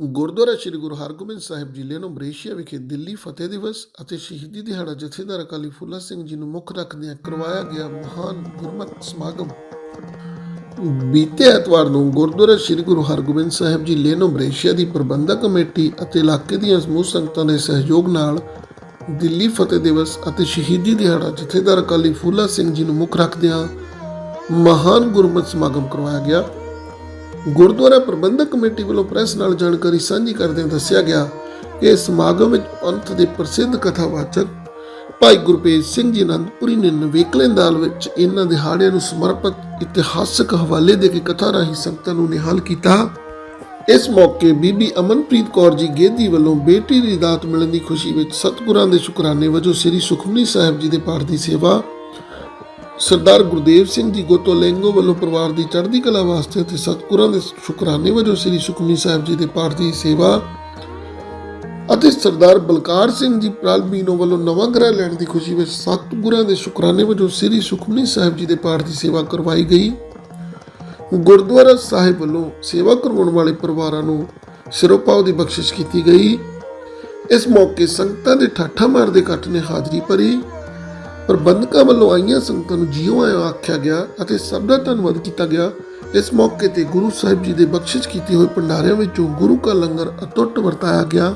ਗੁਰਦੁਆਰਾ ਸ੍ਰੀ ਗੁਰੂ ਹਰਗੋਬਿੰਦ ਸਾਹਿਬ ਜ਼ਿਲ੍ਹੇ ਨੂੰ ਮਰੇਸ਼ੀਆ ਵਿਖੇ ਦਿੱਲੀ ਫਤਿਹ ਦਿਵਸ ਅਤੇ ਸ਼ਹੀਦੀ ਦਿਹਾੜਾ ਜਥੇਦਾਰ ਅਕਾਲੀ ਫੂਲਾ ਸਿੰਘ ਜੀ ਨੂੰ ਮੁੱਖ ਰੱਖਦਿਆਂ ਕਰਵਾਇਆ ਗਿਆ ਮਹਾਨ ਗੁਰਮਤਿ ਸਮਾਗਮ। ਬੀਤੇ ਐਤਵਾਰ ਨੂੰ ਗੁਰਦੁਆਰਾ ਸ੍ਰੀ ਗੁਰੂ ਹਰਗੋਬਿੰਦ ਸਾਹਿਬ ਜੀ ਲੇਨੋ ਮਰੇਸ਼ੀਆ ਦੀ ਪ੍ਰਬੰਧਕ ਕਮੇਟੀ ਅਤੇ ਇਲਾਕੇ ਦੀਆਂ ਸਮੂਹ ਸੰਗਤਾਂ ਦੇ ਸਹਿਯੋਗ ਨਾਲ ਦਿੱਲੀ ਫਤਿਹ ਦਿਵਸ ਅਤੇ ਸ਼ਹੀਦੀ ਦਿਹਾੜਾ ਜਥੇਦਾਰ ਅਕਾਲੀ ਫੂਲਾ ਸਿੰਘ ਜੀ ਨੂੰ ਮੁੱਖ ਰੱਖਦਿਆਂ ਮਹਾਨ ਗੁਰਮਤਿ ਸਮਾਗਮ ਕਰਵਾਇਆ ਗਿਆ। ਗੁਰਦੁਆਰਾ ਪ੍ਰਬੰਧਕ ਕਮੇਟੀ ਵੱਲੋਂ ਪ੍ਰੈਸ ਨਾਲ ਜਾਣਕਾਰੀ ਸਾਂਝੀ ਕਰਦਿਆਂ ਦੱਸਿਆ ਗਿਆ ਕਿ ਇਸ ਸਮਾਗਮ ਵਿੱਚ ਪੰਥ ਦੇ ਪ੍ਰਸਿੱਧ ਕਥਾਵਾਚਕ ਭਾਈ ਗੁਰਪ੍ਰੀਤ ਸਿੰਘ ਜੀ ਅਨੰਦਪੁਰੀ ਨੇ ਨਵੇਕਲੇ ਅੰਦਾਜ਼ ਵਿੱਚ ਇਹਨਾਂ ਦਿਹਾੜਿਆਂ ਨੂੰ ਸਮਰਪਿਤ ਇਤਿਹਾਸਕ ਹਵਾਲੇ ਦੇ ਕੇ ਕਥਾ ਰਾਹੀਂ ਸੰਗਤਾਂ ਨੂੰ ਨਿਹਾਲ ਕੀਤਾ। ਇਸ ਮੌਕੇ ਬੀਬੀ ਅਮਨਪ੍ਰੀਤ ਕੌਰ ਜੀ ਗੇਦੀ ਵੱਲੋਂ ਬੇਟੀ ਦੀ ਦਾਤ ਮਿਲਣ ਦੀ ਖੁਸ਼ੀ ਵਿੱਚ ਸਤਿਗੁਰਾਂ ਦੇ ਸ਼ੁਕਰਾਨੇ ਵਜੋਂ ਸ੍ਰੀ ਸੁਖਮਨੀ ਸਾਹਿਬ ਜੀ ਦੇ ਪਾਠ ਦੀ ਸੇਵਾ ਸਰਦਾਰ ਗੁਰਦੇਵ ਸਿੰਘ ਜੀ ਗੋਤੋ ਲੈਂਗੋ ਵੱਲੋਂ ਪਰਿਵਾਰ ਦੀ ਚੜ੍ਹਦੀ ਕਲਾ ਵਾਸਤੇ ਅਤੇ ਸਤਿਗੁਰਾਂ ਦੇ ਸ਼ੁਕਰਾਨੇ ਵਜੋਂ ਸ੍ਰੀ ਸੁਖਮਨੀ ਸਾਹਿਬ ਜੀ ਦੇ ਪਾਠ ਦੀ ਸੇਵਾ ਅਤੇ ਸਰਦਾਰ ਬਲਕਾਰ ਸਿੰਘ ਜੀ ਪ੍ਰਾਲਮੀਨੋ ਵੱਲੋਂ ਨਵਾਂ ਗ੍ਰਹਿ ਲੈਣ ਦੀ ਖੁਸ਼ੀ ਵਿੱਚ ਸਤਿਗੁਰਾਂ ਦੇ ਸ਼ੁਕਰਾਨੇ ਵਜੋਂ ਸ੍ਰੀ ਸੁਖਮਨੀ ਸਾਹਿਬ ਜੀ ਦੇ ਪਾਠ ਦੀ ਸੇਵਾ ਕਰਵਾਈ ਗਈ। ਗੁਰਦੁਆਰਾ ਸਾਹਿਬ ਵੱਲੋਂ ਸੇਵਾ ਕਰਵਾਉਣ ਵਾਲੇ ਪਰਿਵਾਰਾਂ ਨੂੰ ਸਿਰੋਪਾਓ ਦੀ ਬਖਸ਼ਿਸ਼ ਕੀਤੀ ਗਈ। ਇਸ ਮੌਕੇ ਸੰਗਤਾਂ ਦੇ ਠਾਠਾ ਮਾਰਦੇ ਇਕੱਠ ਨੇ ਹਾਜ਼ਰੀ ਭਰੀ। ਪ੍ਰਬੰਧਕਾਂ ਵੱਲੋਂ ਆਈਆਂ ਸੰਗਤਾਂ ਨੂੰ ਜਿਉਂ ਆਇਓ ਆਖਿਆ ਗਿਆ ਅਤੇ ਸਭ ਦਾ ਧੰਨਵਾਦ ਕੀਤਾ ਗਿਆ। ਇਸ ਮੌਕੇ ਤੇ ਗੁਰੂ ਸਾਹਿਬ ਜੀ ਦੇ ਬਖਸ਼ਿਸ਼ ਕੀਤੇ ਹੋਏ ਭੰਡਾਰਿਆਂ ਵਿੱਚੋਂ ਗੁਰੂ ਕਾ ਲੰਗਰ ਅਟੁੱਟ ਵਰਤਾਇਆ ਗਿਆ।